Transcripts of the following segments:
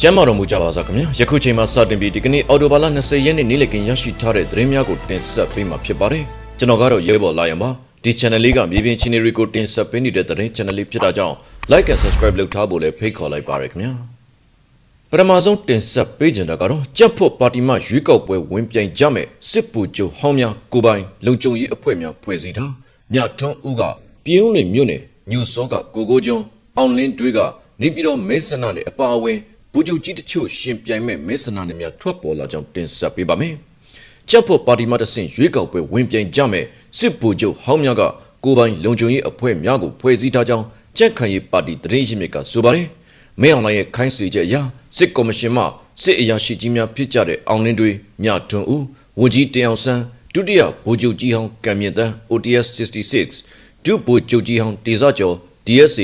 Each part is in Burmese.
ကျမ်းမာတော်မူကြပါစားခင်ဗျာယခုချိန်မှာစတင်ပြီးဒီကနေ့အော်တိုဘာလ20ရက်နေ့နေ့လည်ကရရှိထားတဲ့သတင်းများကိုတင်ဆက်ပေးမှာဖြစ်ပါတယ်ကျွန်တော်ကတော့ရဲဘော်လာရန်ပါဒီ channel လေးကမြေပြင်ချင်းတွေကိုတင်ဆက်ပေးနေတဲ့သတင်း channel လေးဖြစ်တာကြောင့် like and subscribe လုပ်ထားဖို့လည်းဖိတ်ခေါ်လိုက်ပါရခင်ဗျာပထမဆုံးတင်ဆက်ပေးကြတာကတော့ကြက်ဖို့ပါတီမှရွေးကောက်ပွဲဝင်ပြိုင်ကြမယ်စစ်ပူချုပ်ဟောင်းများကိုပိုင်လုံခြုံရေးအဖွဲ့များဖွဲ့စည်းထားမြထွန်းဦးကပြည်ုံးလင်မြို့နယ်ညူစောကကိုကိုကျွန်းအောင်လင်းတွေးကနေပြည်တော်မဲဆန္ဒနယ်အပါအဝင် ဘူဂျူကြီးတချို့ရှင်ပြိုင်မဲ့မဲဆန္ဒနယ်များထွက်ပေါ်လာကြောင်းတင်ဆက်ပေးပါမယ်။ချက်ဖို့ပါတီမှတဆင့်ရွေးကောက်ပွဲဝင်ပြိုင်ကြမယ်စစ်ဘူဂျုဟောင်းများကကိုပိုင်လုံခြုံရေးအဖွဲ့များကိုဖွဲ့စည်းထားကြောင်းကြက်ခံရေးပါတီတရင်ရှိမြစ်ကဆိုပါတယ်။မဲအောင်လိုင်းရဲ့ခိုင်းစေချက်အရစစ်ကော်မရှင်မှစစ်အရာရှိကြီးများဖြစ်ကြတဲ့အောင်လင်းတွေမြထွန်းဦးဝန်ကြီးတင်အောင်ဆန်းဒုတိယဗိုလ်ချုပ်ကြီးဟောင်းကံမြင့်တန်း OTS 66ဒုဗိုလ်ချုပ်ကြီးဟောင်းတေဇကျော် DSC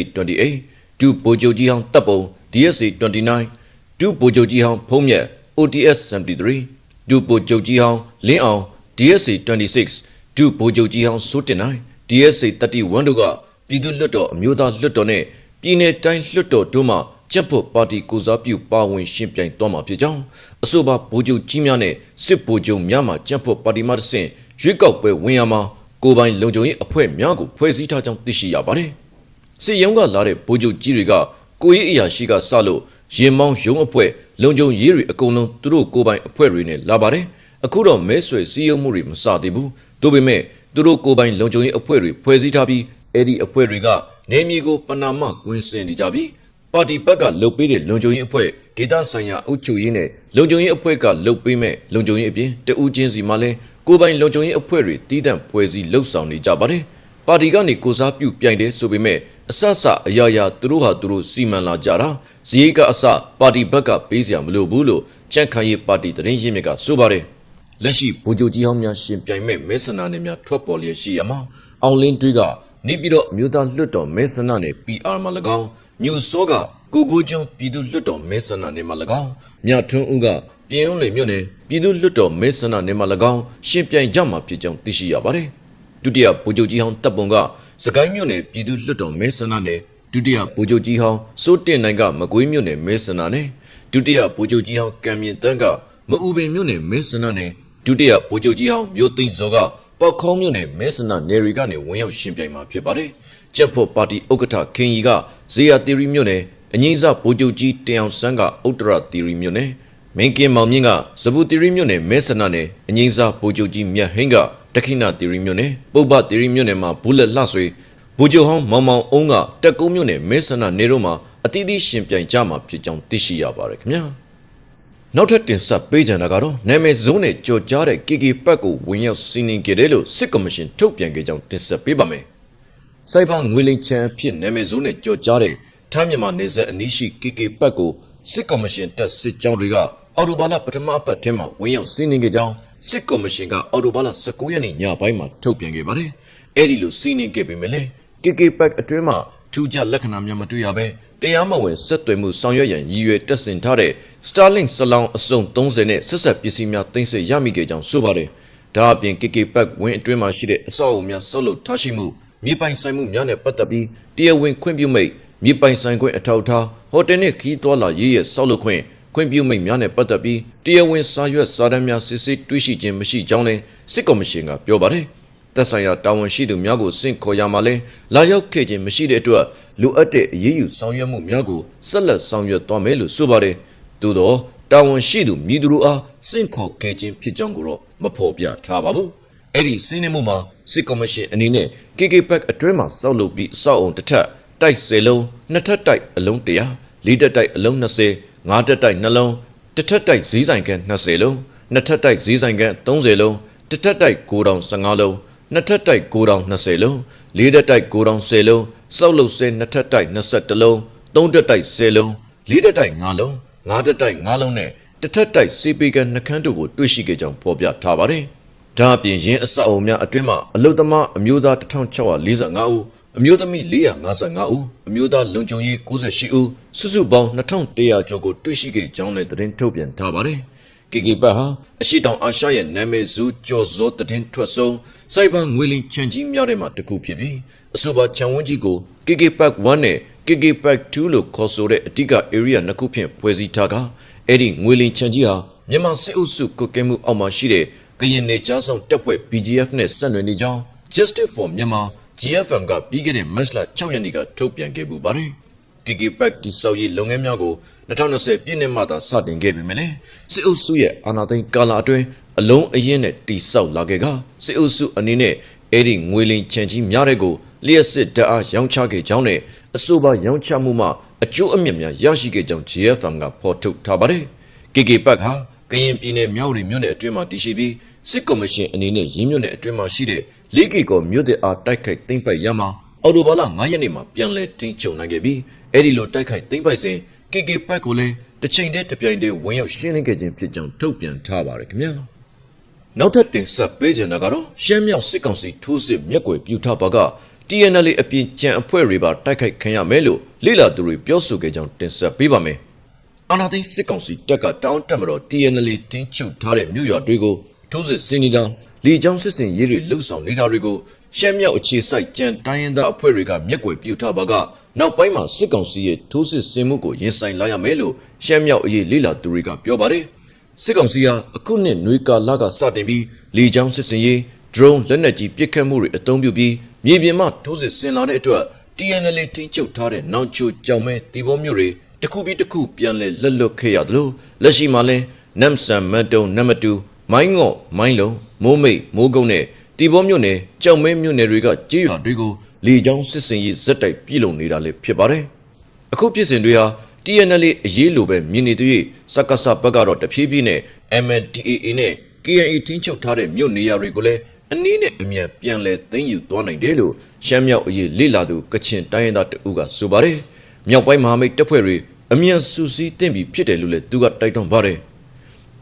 28ဒုဗိုလ်ချုပ်ကြီးဟောင်းတပ်ပုံ DSC 29 ဒုဗိုလ်ချုပ်ကြီးဟောင်းဖုံးမြတ် OTS 73ဒုဗိုလ်ချုပ်ကြီးဟောင်းလင်းအောင် DSC 26ဒုဗိုလ်ချုပ်ကြီးဟောင်းစိုးတင်နိုင် DSC 31တို့ကပြည်သူ့လွှတ်တော်အမျိုးသားလွှတ်တော်နဲ့ပြည်내တိုင်းလွှတ်တော်တို့မှကျပ်ဖို့ပါတီကိုစားပြုပါဝင်ရှင်းပြိုင်သွားမှာဖြစ်ကြောင်းအဆိုပါဗိုလ်ချုပ်ကြီးများနဲ့စစ်ဗိုလ်ချုပ်များမှကျပ်ဖို့ပါတီမှတဆင့်ရွေးကောက်ပွဲဝင်ရမှာကိုယ်ပိုင်လုံခြုံရေးအဖွဲ့များကိုဖွဲ့စည်းထားကြောင်းသိရှိရပါတယ်။စစ်ရုံးကလာတဲ့ဗိုလ်ချုပ်ကြီးတွေကကိုရေးအရာရှိကစလို့ ရင်မောင်းရုံးအဖွဲ့လုံခြုံရေးတွေအကုန်လုံးသူတို့ကိုယ်ပိုင်အဖွဲ့တွေနဲ့လာပါတယ်။အခုတော့မဲဆွယ်စည်းရုံးမှုတွေမစသေးဘူး။ဒါပေမဲ့သူတို့ကိုယ်ပိုင်လုံခြုံရေးအဖွဲ့တွေဖွဲ့စည်းထားပြီးအဲ့ဒီအဖွဲ့တွေကနေမြေကိုပနာမကွင်းစင်နေကြပြီးပါတီဘက်ကလှုပ်ပေးတဲ့လုံခြုံရေးအဖွဲ့ဒေတာဆိုင်ရာအုပ်ချုပ်ရေးနဲ့လုံခြုံရေးအဖွဲ့ကလှုပ်ပေးမဲ့လုံခြုံရေးအပြင်တဦးချင်းစီမှလည်းကိုယ်ပိုင်လုံခြုံရေးအဖွဲ့တွေတည်တံ့ဖွဲ့စည်းလှုပ်ဆောင်နေကြပါတယ်။ပါတီကနေကိုစားပြုပြိုင်တယ်ဆိုပေမဲ့အဆအဆအရာရာသူတို့ဟာသူတို့စီမံလာကြတာဇီးကအစပါတီဘက်ကပေးစရာမလိုဘူးလို့ကြန့်ခိုင်ရေးပါတီတရင်ရင်းမြစ်ကဆိုပါတယ်။လက်ရှိဗိုလ်ချုပ်ကြီးဟောင်းများရှင်ပြိုင်မဲ့မဲဆန္ဒနယ်များထွက်ပေါ်လျက်ရှိရမှာအောင်လင်းတွေးကနေပြီးတော့မြို့သားလွတ်တော်မဲဆန္ဒနယ် PR မှာ၎င်းညိုစောကကိုကိုကျွန်းပြည်သူလွတ်တော်မဲဆန္ဒနယ်မှာ၎င်းမြထွန်းဦးကပြည်ုံးလေမြို့နယ်ပြည်သူလွတ်တော်မဲဆန္ဒနယ်မှာ၎င်းရှင်ပြိုင်ကြမှာဖြစ်ကြောင်းသိရှိရပါတယ်ဒုတိယဗိုလ်ချုပ်ကြီးဟောင်းတပ်ပုံက စကိုင်းမြို့နယ်ပြည်သူလွတ်တော်မဲဆန္ဒနယ်ဒုတိယဗိုလ်ချုပ်ကြီးဟောင်းစိုးတင်နိုင်ကမကွေးမြို့နယ်မဲဆန္ဒနယ်ဒုတိယဗိုလ်ချုပ်ကြီးဟောင်းကံမြင့်တန်းကမအူပင်မြို့နယ်မဲဆန္ဒနယ်ဒုတိယဗိုလ်ချုပ်ကြီးဟောင်းမြို့သိန်းစောကပောက်ခေါင်းမြို့နယ်မဲဆန္ဒနယ်ရီကနေဝင်ရောက်ရှင်ပြိုင်မှာဖြစ်ပါတယ်ကျက်ဖို့ပါတီဥက္ကဋ္ဌခင်ကြီးကဇေယျတီရီမြို့နယ်အငိမ့်စဗိုလ်ချုပ်ကြီးတင်အောင်ဆန်းကဥတ္တရတီရီမြို့နယ်မင်းကင်မောင်မြင့်ကဇဘူတီရီမြို့နယ်မဲဆန္ဒနယ်အငိမ့်စဗိုလ်ချုပ်ကြီးမြတ်ဟင်းက တခိနာတီရီမြို့နယ်ပုပ္ပတီရီမြို့နယ်မှာဘူးလက်လှဆွေဗိုလ်ချုပ်ဟောင်းမောင်မောင်အုံးကတက်ကုန်းမြို့နယ်မဲဆန္ဒနယ်တို့မှာအတီးတီးရှင်ပြိုင်ကြမှာဖြစ်ကြောင်းသိရှိရပါတယ်ခင်ဗျာနောက်ထပ်တင်ဆက်ပေးကြတာကတော့နာမည်ဇုံးနဲ့ကြော်ကြားတဲ့ KK ပတ်ကိုဝင်ရောက်စီးနင်းခဲ့တယ်လို့စစ်ကော်မရှင်ထုတ်ပြန်ခဲ့ကြောင်းတင်ဆက်ပေးပါမယ်။စိုက်ဘာငွေလိမ်ချန်အဖြစ်နာမည်ဇုံးနဲ့ကြော်ကြားတဲ့ထမ်းမြန်မာနေဆက်အနီးရှိ KK ပတ်ကိုစစ်ကော်မရှင်တပ်စစ်ကြောင်းတွေကအော်တိုဘာလပထမအပတ်ထဲမှာဝင်ရောက်စီးနင်းခဲ့ကြောင်း စစ်ကော်မရှင်ကအော်တိုဘာလ19ရက်နေ့ညပိုင်းမှာထုတ်ပြန်ခဲ့ပါတယ်။အဲဒီလိုစီးနင်းခဲ့ပေမဲ့လည်း KK ပတ်အတွင်းမှာထူးခြားလက္ခဏာများမတွေ့ရဘဲတရားမဝင်ဆက်သွယ်မှုဆောင်ရွက်ရန်ရည်ရွယ်တက်ဆင်ထားတဲ့ Starlink စလောင်းအစုံ30နဲ့ဆက်ဆက်ပစ္စည်းများတင်ဆက်ရမိခဲ့ကြောင်းဆိုပါတယ်။ဒါအပြင် KK Pack ဝင်းအတွင်းမှာရှိတဲ့အဆောက်အအုံများဆောက်လုပ်ထားရှိမှုမြေပိုင်ဆိုင်မှုများနဲ့ပတ်သက်ပြီးတရားဝင်ခွင့်ပြုမိတ်မြေပိုင်ဆိုင်ခွင့်အထောက်အထားဟိုတယ်နဲ့ခီးသွွာလာရေးရဲ့ဆောက်လုပ်ခွင့် ခွင့်ပြုမိတ်များနဲ့ပတ်သက်ပြီးတရားဝင်စာရွက်စာတမ်းများစစ်ဆေးတွေ့ရှိခြင်းမရှိကြောင်းလည်းစစ်ကော်မရှင်ကပြောပါတယ်။သက်ဆိုင်ရာတာဝန်ရှိသူများကိုစင့်ခေါ်ရမှာလဲလာရောက်ခဲ့ခြင်းမရှိတဲ့အတွက်လိုအပ်တဲ့အရေးယူဆောင်ရွက်မှုများကိုဆက်လက်ဆောင်ရွက်သွားမယ်လို့ဆိုပါတယ်။သို့သောတာဝန်ရှိသူမြည်သူတို့အားစင့်ခေါ်ခဲ့ခြင်းဖြစ်ကြောင်းကိုတော့မဖော်ပြထားပါဘူး။အဲ့ဒီစင်းနှမှုမှာစစ်ကော်မရှင်အနေနဲ့ KK Pack အတွင်းမှာစောက်လုပ်ပြီးအဆောက်အုံတစ်ထပ်တိုက်၁၀လုံးနှစ်ထပ်တိုက်အလုံး100လေးတက်တိုက်အလုံး20 ငါးတက်တိုက်နှလုံးတစ်ထပ်တိုက်ဈေးဆိုင်ကန်20လုံးနှစ်ထပ်တိုက်ဈေးဆိုင်ကန်30လုံးတစ်ထပ်တိုက်9015လုံးနှစ်ထပ်တိုက်9020လုံးလေးတက်တိုက်9010လုံးစောက်လုပ်ဆဲနှစ်ထပ်တိုက်21လုံးသုံးတက်တိုက်10လုံးလေးတက်တိုက်5လုံးငါးတက်တိုက်5လုံးနဲ့တစ်ထပ်တိုက်စေပေကန်နှခမ်းတို့ကိုတွေ့ရှိခဲ့ကြောင်းဖော်ပြထားပါတယ်။ဒါအပြင်ရင်းအဆောက်အုံများအတွင်းမှာအလုသမားအမျိုးသား1645ဦး အမျိုးသမီး455ဦးအမျိုးသားလုံခြုံရေး98ဦးစုစုပေါင်း2100ကျော်ကိုတွေ့ရှိခဲ့ကြောင်းလည်းသတင်းထုတ်ပြန်ထားပါတယ်။ KK ဘတ်ဟာအရှိတောင်အာရှရဲ့နာမည်ဇူးကျော်စောသတင်းထွက်ဆုံးစိုက်ဘာငွေလင်းချန်ကြီးများထဲမှာတစ်ခုဖြစ်ပြီးအဆိုပါချန်ဝန်းကြီးကို KK Park 1နဲ့ KK Pack 2လို့ခေါ်ဆိုတဲ့အဓိက area နှစ်ခုဖြင့်ဖွဲ့စည်းထားကအဲ့ဒီငွေလင်ချန်ကြီးဟာမြန်မာစစ်အုပ်စုကုတ်ကဲမှုအောက်မှာရှိတဲ့ကရင်နယ်ကြားဆောင်တပ်ဖွဲ့ BGF နဲ့ဆက်နွယ်နေကြောင်း Justice for Myanmar GFM ကပြီးခဲ့တဲ့မတ်လ6ရက်နေ့ကထုတ်ပြန်ခဲ့ပူပါတယ်။ KK Pack ဒီစောက်ရေးလုပ်ငန်းများကို2020ပြည့်နှစ်မှသာစတင်ခဲ့ပေမဲ့လည်းစစ်အုပ်စုရဲ့အာဏာသိမ်းကာလအတွင်းအလုံးအရင်နဲ့တိဆောက်လာခဲ့ကစစ်အုပ်စုအနေနဲ့အဲ့ဒီငွေလင်ချန်ကြီးများတဲ့ကိုလျှက်စစ်တအားရောင်းချခဲ့ကြောင်းနဲ့အဆိုပါရောင်းချမှုမှအကျိုးအမြတ်များရရှိခဲ့ကြောင်း GFM ကဖော်ထုတ်ထားပါတယ်။ KK Pack ဟာကရင်ပြည်နယ်မြောက်ရီမြို့နယ်အတွင်းမှာတည်ရှိပြီး စစ်ကော်မရှင်အနေနဲ့ရင်းမြို့နယ်အတွင်းမှာရှိတဲ့လေးကီကောမြို့တဲ့အားတိုက်ခိုက်သိမ်းပိုက်ရမှာအော်တိုဘာလ9ရက်နေ့မှာပြန်လည်ထိန်းချုပ်နိုင်ခဲ့ပြီးအဲ့ဒီလိုတိုက်ခိုက်သိမ်းပိုက်စဉ် KK Pack ကိုလည်းတစ်ချိန်တည်းတစ်ပြိုင်တည်းဝင်ရောက်ရှင်းလင်းခဲ့ခြင်းဖြစ်ကြောင်းထုတ်ပြန်ထားပါတယ်ခင်ဗျာနောက်ထပ်တင်ဆက်ပေးကြတာကတော့ရှမ်းမြောက်စစ်ကောင်စီထိုးစစ်မျက်ကွယ်ပြူထားပါက TNL အပြင်ကြံအဖွဲ့တွေပါတိုက်ခိုက်ခံရမယ်လို့လိလာသူတွေပြောဆိုခဲ့ကြောင်းတင်ဆက်ပေးပါမယ်အာနာသိန်းစစ်ကောင်စီတပ်ကတောင်းတက်မတော် TNL တင်းချုပ်ထားတဲ့မြို့ရွာတွေကို ထိုးစစ်ဆင်နေတာလီကျောင်းစစ်စင်ရေးတွေလှုပ်ဆောင်နေတာတွေကိုရှမ်းမြောက်အခြေစိုက်ကြံတိုင်းရင်းသားအဖွဲ့တွေကမျက်ကွယ်ပြုထားပါကနောက်ပိုင်းမှာစစ်ကောင်စီရဲ့ထိုးစစ်ဆင်မှုကိုရင်ဆိုင်လာရမယ်လို့ရှမ်းမြောက်အရေးလိလာသူတွေကပြောပါတယ်စစ်ကောင်စီဟာအခုနှစ်နွေကာလကစတင်ပြီးလီကျောင်းစစ်စင်ရေး drone လက်နက်ကြီးပစ်ခတ်မှုတွေအသုံးပြုပြီးမြေပြင်မှထိုးစစ်ဆင်လာတဲ့အတွက် TNL ထိန်းချုပ်ထားတဲ့နောင်ချိုကြောင်မဲတီဘောမျိုးတွေတစ်ခုပြီးတစ်ခုပြန်လဲလက်လွတ်ခဲ့ရတယ်လို့လက်ရှိမှာလဲနမ်ဆန်မတ်တုံနမတူ မိုင်းငော့မိုင်းလုံးမိုးမိတ်မိုးကုန်းနဲ့တီဘောမျိုးနယ်ကြောင်မဲမျိုးနယ်တွေကကြေးရွာတွေကိုလေကြောင်းစစ်စင်ရေးဇက်တိုက်ပြည်လုံနေတာလည်းဖြစ်ပါတယ်အခုဖြစ်စဉ်တွေဟာ TNL အရေးလိုပဲမြင်နေသေးစက္ကစဘက်ကတော့တဖြည်းဖြည်းနဲ့ MNDAA နဲ့ KNA ထိန်းချုပ်ထားတဲ့မြို့နေရာတွေကိုလည်းအနည်းနဲ့အမြန်ပြန်လဲသိမ်းယူသွားနိုင်တယ်လို့ရှမ်းမြောက်အရေးလေလာသူကချင်တိုင်းရင်းသားတအူးကဆိုပါတယ်။မြောက်ပိုင်းမဟာမိတ်တပ်ဖွဲ့တွေအမြန်စုစည်းတင်ပြီးဖြစ်တယ်လို့လည်းသူကတိုက်တွန်းပါတယ်။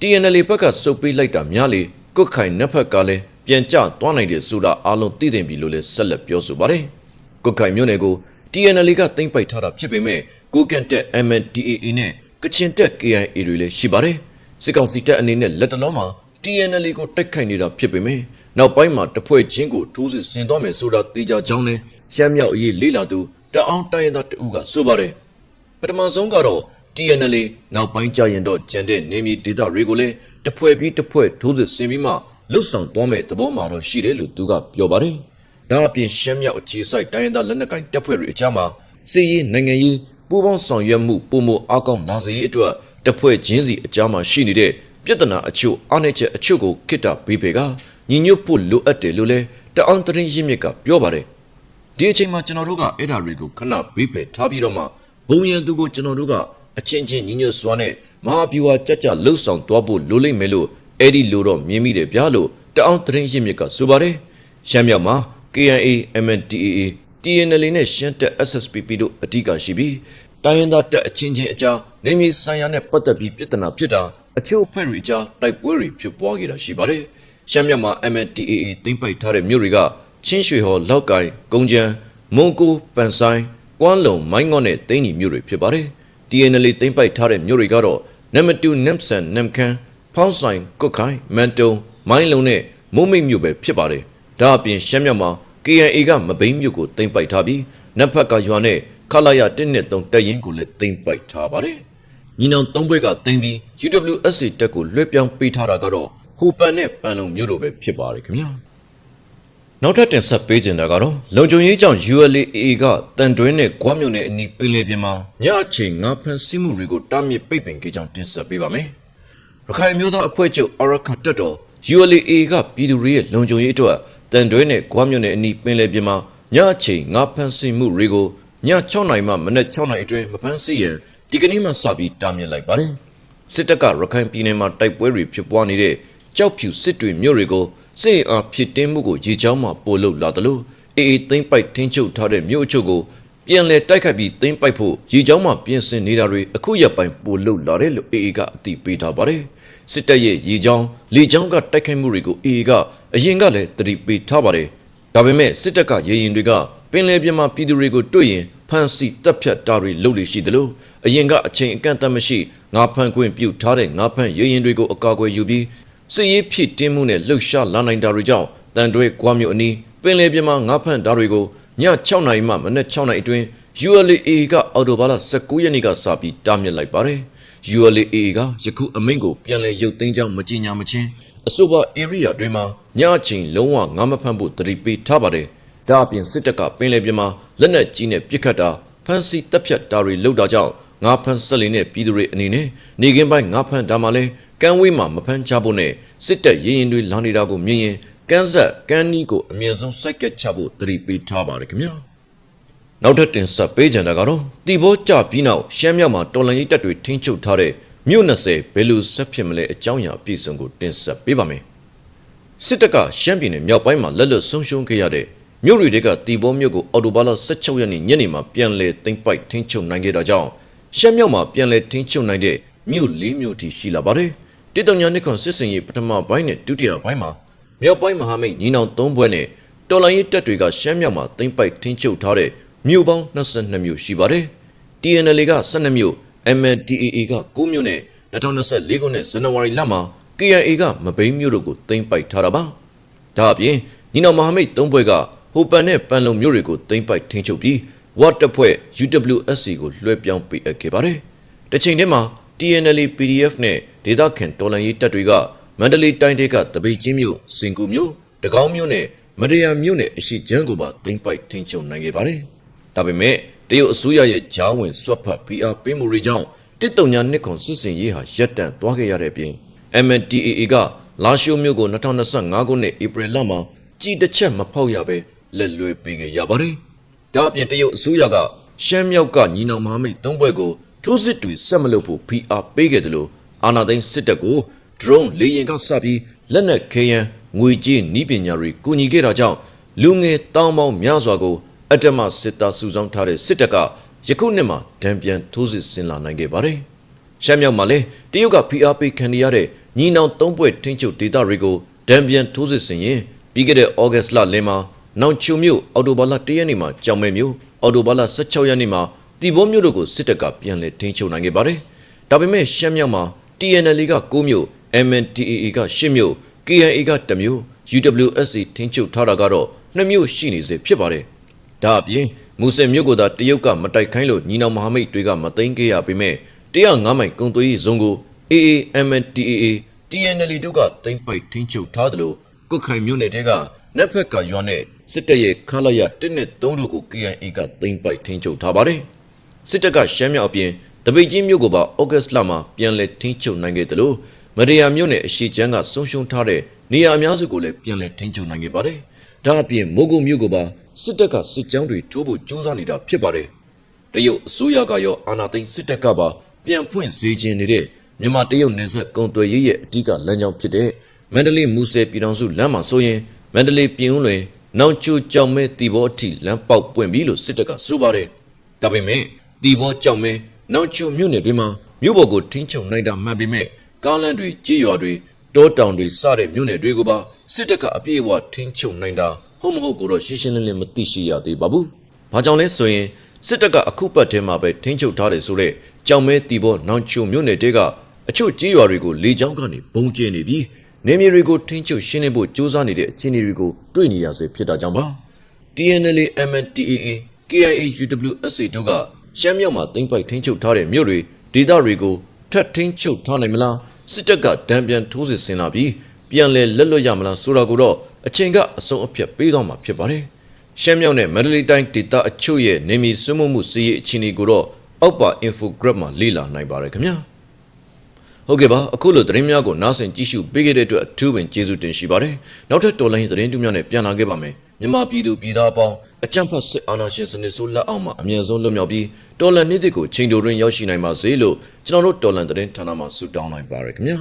TNL ဘက်ကစုပ်ပေးလိုက်တာများလေကုတ်ခိုင်နက်ဖက်ကလည်းပြန်ကျသွားနိုင်တယ်ဆိုတာအားလုံးသိသိပြီလို့လည်းဆက်လက်ပြောဆိုပါတယ်။ကုတ်ခိုင်မြို့နယ်ကို TNL ကသိမ်းပိုက်ထားတာဖြစ်ပေမဲ့ကိုကန်တက် MNDAA နဲ့ကချင်တက် KIA တွေလည်းရှိပါတယ်။စစ်ကောင်စီတပ်အနေနဲ့လက်တလုံးမှာ TNL ကိုတိုက်ခိုက်နေတာဖြစ်ပေမဲ့နောက်ပိုင်းမှာတဖွဲ့ချင်းကိုထိုးစစ်ဆင်သွားမယ်ဆိုတာသိကြကြောင်းနဲ့ရှမ်းမြောက်အရေးလေးလာသူတအောင်တိုင်းရင်းသားတဦးကဆိုပါတယ်ပထမဆုံးကတော့ TNL နောက်ပိုင်းကြရင်တော့ကျန်တဲ့နေမီဒေတာတွေကိုလည်းတဖွဲ့ပြီးတဖွဲ့ထိုးစစ်ဆင်ပြီးမှလှုပ်ဆောင်သွားမယ်သဘောမှာတော့ရှိတယ်လို့သူကပြောပါတယ်ဒါအပြင်ရှမ်းမြောက်အခြေစိုက်တိုင်းရင်းသားလက်နက်ကိုင်တပ်ဖွဲ့တွေအကြားမှာစီရေးနိုင်ငံရေးပူးပေါင်းဆောင်ရွက်မှုပုံမအားကောင်းလာစေရေးအတွက်တဖွဲ့ချင်းစီအကြားမှာရှိနေတဲ့ပြဿနာအချို့အားနည်းချက်အချို့ကိုခိတ္တဘေးပေကညီညွတ်ဖို့လိုအပ်တယ်လို့လည်းတအောင်တရင်ရင်းမြစ်ကပြောပါတယ်ဒီအချိန်မှာကျွန်တော်တို့ကအဲ့ဓာတွေကိုခဏဘေးပယ်ထားပြီးတော့မှဘုံရန်သူကိုကျွန်တော်တို့က အချင်းချင်းညီညွတ်စွာနဲ့မဟာဗျူဟာကြကြလှုပ်ဆောင်သွားဖို့လိုလိမ့်မယ်လို့အဲ့ဒီလိုတော့မြင်မိတယ်ဗျာလို့တအောင်တရင်ရင်းမြစ်ကဆိုပါတယ်ရှမ်းမြောက်မှာ KNA MNDAA TNL နဲ့ရှမ်းတက် SSPP တို့အဓိကရှိပြီးတိုင်းရင်းသားတပ်အချင်းချင်းအကြားနေမီဆိုင်ရာနဲ့ပတ်သက်ပြီးပြည်ထနာဖြစ်တာအချို့အဖွဲ့တွေအကြားတိုက်ပွဲတွေဖြစ်ပွားခဲ့တာရှိပါတယ်။ရှမ်းမြောက်မှာ MNDAA သိမ်းပိုက်ထားတဲ့မြို့တွေကချင်းရွှေဟော်လောက်ကိုင်ကုန်းချမ်းမွန်ကိုပန်ဆိုင်ကွမ်းလုံမိုင်းငေါ့နဲ့တိန်းညီမြို့တွေဖြစ်ပါတယ်။ TNL သိမ်းပိုက်ထားတဲ့မြို့တွေကတော့နံပါတ်2နမ်ဆန်နမ်ခမ်းဖောင်းဆိုင်ကုတ်ခိုင်မန်တုံမိုင်းလုံနဲ့မုံမိတ်မြို့ပဲဖြစ်ပါတယ်။ဒါအပြင်ရှမ်းမြောက်မှာ KNA ကမဘိန်းမြို့ကိုသိမ်းပိုက်ထားပြီးနက်ဖက်ကရွာနဲ့ခလာရ1နဲ့3တပ်ရင်းကိုလည်းသိမ်းပိုက်ထားပါတယ်။ညီနောင်သုံးဘွဲကသိမ်းပြီး UWSA တပ်ကိုလွှဲပြောင်းပေးထားတာကတော့ဟိုပန်နဲ့ပန်လုံမြို့တို့ပဲဖြစ်ပါတယ်ခင်ဗျာ။ နောက်ထပ်တင်ဆက်ပေးခြင်းတာကတော့လုံခြုံရေးကြောင့် ULA ကတန်တွင်းနဲ့ဂွားမြို့နယ်အနီးပင်လယ်ပြင်မှာညအချိန်ငါဖန်စီမှုတွေကိုတားမြစ်ပိတ်ပင်ခဲ့ကြောင်းတင်ဆက်ပေးပါမယ်။ရခိုင်မျိုးသားအဖွဲ့ချုပ်အရခတ်တပ်တော် ULA ကပြည်သူတွေရဲ့လုံခြုံရေးအတွက်တန်တွဲနဲ့ဂွားမြို့နယ်အနီးပင်လယ်ပြင်မှာညအချိန်ငါဖန်စီမှုတွေကိုည6နိုင်မှမနက်6နိုင်အတွင်းမဖမ်းဆီးရန်ဒီကနေ့မှစပြီးတားမြစ်လိုက်ပါတယ်။စစ်တပ်ကရခိုင်ပြည်နယ်မှာတိုက်ပွဲတွေဖြစ်ပွားနေတဲ့ကြောက်ဖြူစစ်တွေမြို့တွေကို စစ်အားဖြစ်တင်းမှုကိုရေချောင်းမှပို့လုလာတယ်လို့အေအေသိမ့်ပိုက်ထင်းချုပ်ထားတဲ့မြို့အချို့ကိုပြန်လည်တိုက်ခတ်ပြီးသိမ့်ပိုက်ဖို့ရေချောင်းမှပြင်ဆင်နေတာတွေအခုရက်ပိုင်းပို့လုလာတယ်လို့အေအေကအသိပေးထားပါတယ်။စစ်တပ်ရဲ့ရေချောင်းလေချောင်းကတိုက်ခိုက်မှုတွေကိုအေအေကအရင်ကလည်းတတိပေးထားပါတယ်။ဒါပေမဲ့စစ်တပ်ကရေရင်တွေကပင်လယ်ပြင်မှာပြည်သူတွေကိုတွေ့ရင်ဖမ်းဆီးတပ်ဖြတ်တာတွေလုပ်လို့ရှိသလိုအရင်ကအချိန်အကန့်အသတ်မရှိငါဖမ်းခွင့်ပြုထားတဲ့ငါဖမ်းရေရင်တွေကိုအကာအကွယ်ယူပြီး စစ်ရေးဖြစ်တင်းမှုနဲ့လှုပ်ရှားလာနိုင်တာတွေကြောင့်တန်တွဲကွာမြို့အနီးပင်လယ်ပြင်မှာငါဖမ်းတာတွေကိုည6နာရီမှမနက်6နာရီအတွင်း ULA ကအော်တိုဘာလ19ရက်နေ့ကစပြီးတားမြစ်လိုက်ပါတယ်။ ULAA ကယခုအမိန့်ကိုပြန်လည်ရုပ်သိမ်းကြောင်းမကြေညာမချင်းအဆိုပါ area အတွင်းမှာညအချိန်လုံးဝငါးမဖမ်းဖို့တတိပေးထားပါတယ်။ဒါအပြင်စစ်တပ်ကပင်လယ်ပြင်မှာလက်နက်ကြီးနဲ့ပစ်ခတ်တာဖမ်းဆီးတပ်ဖြတ်တာတွေလုပ်တာကြောင့်ငါးဖမ်းဆက်လင်းတဲ့ပြည်သူတွေအနေနဲ့နေကင်းပိုင်းငါးဖမ်းတာမှလည်း ကမ်းဝေးမှာမဖမ်းချဖို့နဲ့စစ်တပ်ရင်ရင်တွေလာနေတာကိုမြင်ရင်ကန်းဆက်ကန်းနီးကိုအမြင့်ဆုံးစိုက်ကက်ချဖို့တတိပေးထားပါတယ်ခင်ဗျာ။နောက်ထပ်တင်ဆက်ပေးကြတာကတော့တီဘောကြပြီးနောက်ရှမ်းမြောက်မှာတော်လန်ရေးတပ်တွေထိန်းချုပ်ထားတဲ့မြို့20ဘယ်လိုဆက်ဖြစ်မလဲအကြောင်းအရာအပြည့်စုံကိုတင်ဆက်ပေးပါမယ်။စစ်တပ်ကရှမ်းပြည်နယ်မြောက်ပိုင်းမှာလက်လွတ်ဆုံးရှုံးခဲ့ရတဲ့မြို့တွေကတီဘောမြို့ကိုအော်တိုဘာလ16ရက်နေ့ညနေမှာပြန်လည်သိမ်းပိုက်ထိန်းချုပ်နိုင်ခဲ့တာကြောင့်ရှမ်းမြောက်မှာပြန်လည်ထိန်းချုပ်နိုင်တဲ့မြို့၄မြို့ထိရှိလာပါတယ်။ တိတုံညာနှစ်ခွန်စစ်စင်ရေးပထမပိုင်းနဲ့ဒုတိယပိုင်းမှာမြောက်ပိုင်းမဟာမိတ်ညီနောင်၃ဘွဲ့နဲ့တော်လိုင်းရေးတပ်တွေကရှမ်းမြောက်မှာသိမ်းပိုက်ထိန်းချုပ်ထားတဲ့မြို့ပေါင်း22မြို့ရှိပါတယ်။ TNL က12မြို့ MNDAA က9မြို့နဲ့2024ခုနှစ်ဇန်နဝါရီလမှာ KIA ကမဘိန်းမြို့တို့ကိုသိမ်းပိုက်ထားတာပါ။ဒါအပြင်ညီနောင်မဟာမိတ်၃ဘွဲ့ကဟိုပန်နဲ့ပန်လုံမြို့တွေကိုသိမ်းပိုက်ထိန်းချုပ်ပြီးဝတ်တပ်ဖွဲ့ UWSC ကိုလွှဲပြောင်းပေးအပ်ခဲ့ပါတယ်။တစ်ချိန်တည်းမှာ TNL PDF နဲ့ ဒေသခံတော်လှန်ရေးတပ်တွေကမန္တလေးတိုင်းဒေကတပိတ်ချင်းမြို့စင်ကူမြို့တကောင်းမြို့နဲ့မရယာမြို့နဲ့အရှိချမ်းကိုပါသိမ်းပိုက်ထိန်းချုပ်နိုင်ခဲ့ပါတယ်။ဒါပေမဲ့တရုတ်အစိုးရရဲ့ဂျားဝင်စွတ်ဖတ် PR ပေးမှုတွေကြောင့်တစ်တုံညာနှစ်ခွန်စစ်စင်ရေးဟာရပ်တန့်သွားခဲ့ရတဲ့အပြင် MNDAA ကလာရှိုမြို့ကို2025ခုနှစ်ဧပြီလမှာကြည်တစ်ချက်မဖောက်ရပဲလက်လွဲပေးခဲ့ရပါတယ်။ဒါအပြင်တရုတ်အစိုးရကရှမ်းမြောက်ကညီနောင်မဟာမိတ်သုံးဘွဲ့ကိုထိုးစစ်တွေဆက်မလုပ်ဖို့ PR ပေးခဲ့တယ်လို့ အာနာသိန်းစစ်တပ်ကို drone လေယာဉ်ကစပြီးလက်နက်ခဲယမ်းငွေကြေးနီးပညာတွေကူညီခဲ့တာကြောင့်လူငယ်တောင်းပေါင်းများစွာကိုအတ္တမစစ်သားစုဆောင်းထားတဲ့စစ်တပ်ကယခုနှစ်မှာဒံပြန်ထိုးစစ်ဆင်လာနိုင်ခဲ့ပါတယ်။ရှမ်းမြောက်မှာလည်းတရုတ်က PR ပေးခံရတဲ့ညီနောင်သုံးဘွဲ့ထိန်းချုပ်ဒေသတွေကိုဒံပြန်ထိုးစစ်ဆင်ရင်ပြီးခဲ့တဲ့ဩဂတ်စ်လလမှာနောင်ချုံမြို့အော်တိုဘာလ၁ရက်နေ့မှာကြောင်မဲမြို့အော်တိုဘာလ16ရက်နေ့မှာတီဘုံမြို့တို့ကိုစစ်တပ်ကပြန်လည်ထိန်းချုပ်နိုင်ခဲ့ပါတယ်။ဒါပေမဲ့ရှမ်းမြောက်မှာ TNL က9မြို့ MNDAA က10မြို့ KIA က1မြို့ UWSC ထိန်းချုပ်ထားတာကတော့2မြို့ရှိနေစေဖြစ်ပါတယ်။ဒါအပြင်မူဆယ်မြို့ကသာတရုတ်ကမတိုက်ခိုင်းလို့ညီနောင်မဟာမိတ်တွေကမသိမ်းခဲ့ရပေမဲ့105မိုင်ကုံသွေးဇုံကို AA MNDAA TNL တို့ကသိမ်းပိုက်ထိန်းချုပ်ထားတယ်လို့ကုတ်ခိုင်မြို့နယ်တဲကနက်ဖက်ကရွာနဲ့စစ်တပ်ရဲ့ခလာရ1နဲ့3တို့ကို KIA ကသိမ်းပိုက်ထိန်းချုပ်ထားပါတယ်။စစ်တပ်ကရှမ်းမြောက်အပြင် တပိတ်ကြီးမြို့ကိုပါဩဂတ်စ်လမှာပြန်လည်ထိန်းချုပ်နိုင်ခဲ့တယ်လို့မရယာမြို့နယ်အရှိချမ်းကဆုံးရှုံးထားတဲ့နေရာအများစုကိုလည်းပြန်လည်ထိန်းချုပ်နိုင်ခဲ့ပါတယ်။ဒါအပြင်မိုးကုံမြို့ကိုပါစစ်တပ်ကစစ်ကြောင်းတွေထိုးဖို့ကြိုးစားနေတာဖြစ်ပါတယ်။တရုတ်အစိုးရကရောအာဏာသိမ်းစစ်တပ်ကပါပြန်ဖွင့်စေခြင်းနေတဲ့မြန်မာတရုတ်နယ်စပ်ကုန်သွယ်ရေးရဲ့အဓိကလမ်းကြောင်းဖြစ်တဲ့မန္တလေးမူဆယ်ပြည်တော်စုလမ်းမှာဆိုရင်မန္တလေးပြည်ဦးလွင်နောင်ချိုကြောင်မဲတီဘောအထိလမ်းပေါက်ပွင့်ပြီလို့စစ်တပ်ကဆိုပါတယ်။ဒါပေမဲ့တီဘောကြောင်မဲ နောင်ချိုမြို့နယ်တွေမှာမြို့ပေါ်ကိုထိန်းချုပ်နိုင်တာမှန်ပေမဲ့ကားလမ်းတွေကြေးရွာတွေတောတောင်တွေစတဲ့မြို့နယ်တွေကိုပါစစ်တပ်ကအပြည့်အဝထိန်းချုပ်နိုင်တာဟုတ်မဟုတ်ကိုတော့ရှင်းရှင်းလင်းလင်းမသိရှိရသေးပါဘူး။ဘာကြောင့်လဲဆိုရင်စစ်တပ်ကအခုပတ်ထဲမှာပဲထိန်းချုပ်ထားတယ်ဆိုတော့ကြောင်မဲတီဘောနောင်ချိုမြို့နယ်တဲကအချို့ကြေးရွာတွေကိုလေကြောင်းကနေပုံကျဲနေပြီးနေမြေတွေကိုထိန်းချုပ်ရှင်းလင်းဖို့ကြိုးစားနေတဲ့အခြေအနေတွေကိုတွေ့နေရစေဖြစ်တာကြောင့်ပါ TNLA MNTAA KIA UWSA တို့က ရှမ်းမြောက်မှာတင်ပိုက်ထိန်းချုပ်ထားတဲ့မြို့တွေဒေသတွေကိုထပ်ထိန်းချုပ်ထားနိုင်မလားစစ်တပ်ကဒဏ်ပြန်ထိုးစစ်ဆင်လာပြီးပြန်လဲလက်လွတ်ရမလားဆိုတာကိုတော့အချိန်ကအဆုံးအဖြတ်ပေးသွားမှာဖြစ်ပါတယ်ရှမ်းမြောက်နဲ့မန္တလေးတိုင်းဒေသအချို့ရဲ့နေမီစွမှုမှုစီးရေးအခြေအနေကိုတော့အောက်ပါ infograph မှာလေ့လာနိုင်ပါတယ်ခင်ဗျာဟုတ်ကဲ့ပါအခုလိုသတင်းများကိုနားဆင်ကြည့်ရှုပေးခဲ့တဲ့အတွက်အထူးပင်ကျေးဇူးတင်ရှိပါတယ်နောက်ထပ်တော်လိုင်းသတင်းတူးများနဲ့ပြန်လာခဲ့ပါမယ်မြန်မာပြည်သူပြည်သားအပေါင်း အကြံဖတ်စစ်အာဏာရှင်စနစ်ဆိုးလက်အောက်မှာအမြင့်ဆုံးလွတ်မြောက်ပြီးတော်လန်နေ့တွေကိုချိန်တိုတွင်ရောက်ရှိနိုင်ပါစေလို့ကျွန်တော်တို့တော်လန်သတင်းဌာနမှဆုတောင်းလိုက်ပါရခင်ဗျာ